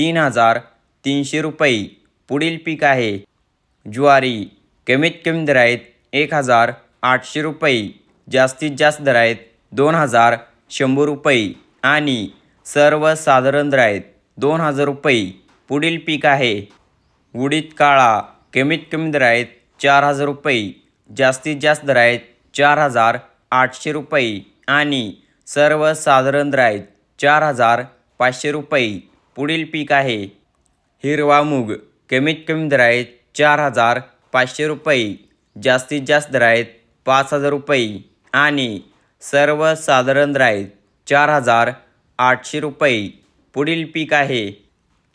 तीन हजार तीनशे रुपये. पुढील पीक आहे. ज्वारी कमीत कमी दर आहेत एक हजार आठशे रुपये. जास्तीत जास्त दर आहेत दोन हजार शंभर रुपये. आणि सर्वसाधारण दर आहेत दोन हजार रुपये. पुढील पीक आहे. उडीद काळा कमीत कमी दर आहेत चार हजार रुपये. जास्तीत जास्त दर आहेत चार हजार आठशे रुपये. आणि सर्वसाधारण दर आहेत चार हजार पाचशे रुपये. पुढील पीक आहे. हिरवा मूग कमीत कमी दर आहेत चार हजार पाचशे रुपये जास्तीत जास्त दर आहेत पाच हजार रुपये आणि सर्वसाधारण दर आहेत चार हजार आठशे रुपये. पुढील पीक आहे.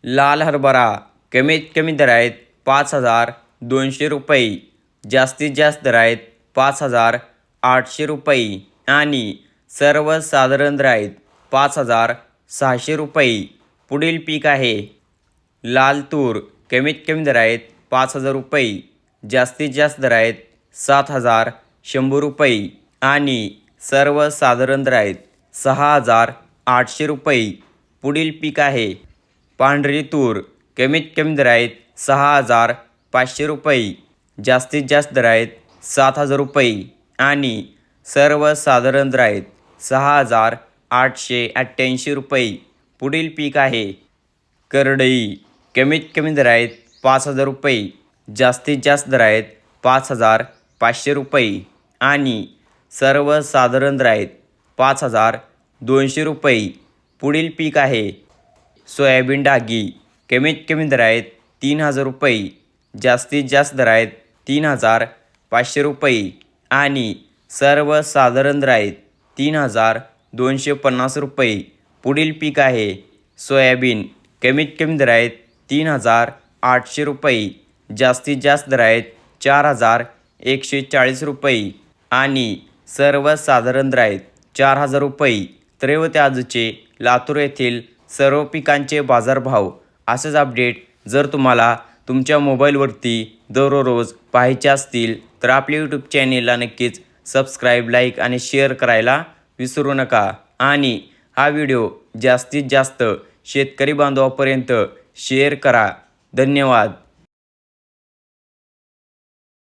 लाल हरभरा कमीत कमी दर आहेत पाच हजार दोनशे रुपये जास्तीत जास्त दर आहेत पाच हजार आठशे रुपये आणि सर्वसाधारण दर आहेत पाच हजार सहाशे रुपये. पुढील पीक आहे. लाल तूर कमीत कमी दर आहेत पाच हजार रुपये जास्तीत जास्त दर आहेत सात हजार शंभर रुपये आणि सर्वसाधारण दर आहेत सहा हजार आठशे रुपये. पुढील पीक आहे. पांढरी तूर कमीत कमी दर आहेत सहा हजार पाचशे रुपये जास्तीत जास्त दर आहेत सात हजार रुपये आणि सर्वसाधारण दर आहेत सहा हजार आठशे अठ्ठ्याऐंशी रुपये. पुढील पीक आहे. करडई. कमीत कमी दर आहेत पाच हजार रुपये. जास्तीत जास्त दर आहेत पाच हजार पाचशे रुपये. आणि सर्वसाधारण दर आहेत पाच हजार दोनशे रुपये. पुढील पीक आहे सोयाबीन डागी. कमीत कमी दर आहेत तीन हजार रुपये. जास्तीत जास्त दर आहेत तीन हजार पाचशे रुपये. आणि सर्वसाधारण दर आहेत तीन हजार दोनशे पन्नास रुपये. पुढील पीक आहे. सोयाबीन कमीत कमी दर आहेत तीन हजार आठशे रुपये जास्तीत जास्त दर आहेत चार हजार एकशे चाळीस रुपये आणि सर्वसाधारण दर आहेत चार हजार रुपये. तर आजचे लातूर येथील सर्व पिकांचे बाजारभाव असेच अपडेट. जर तुम्हाला तुमच्या मोबाईलवरती दररोज पाहायचे असतील तर आपल्या यूट्यूब चॅनेलला नक्कीच सबस्क्राईब लाईक आणि शेअर करायला विसरू नका. आणि हा व्हिडिओ जास्तीत जास्त शेतकरी बांधवापर्यंत शेअर करा. धन्यवाद.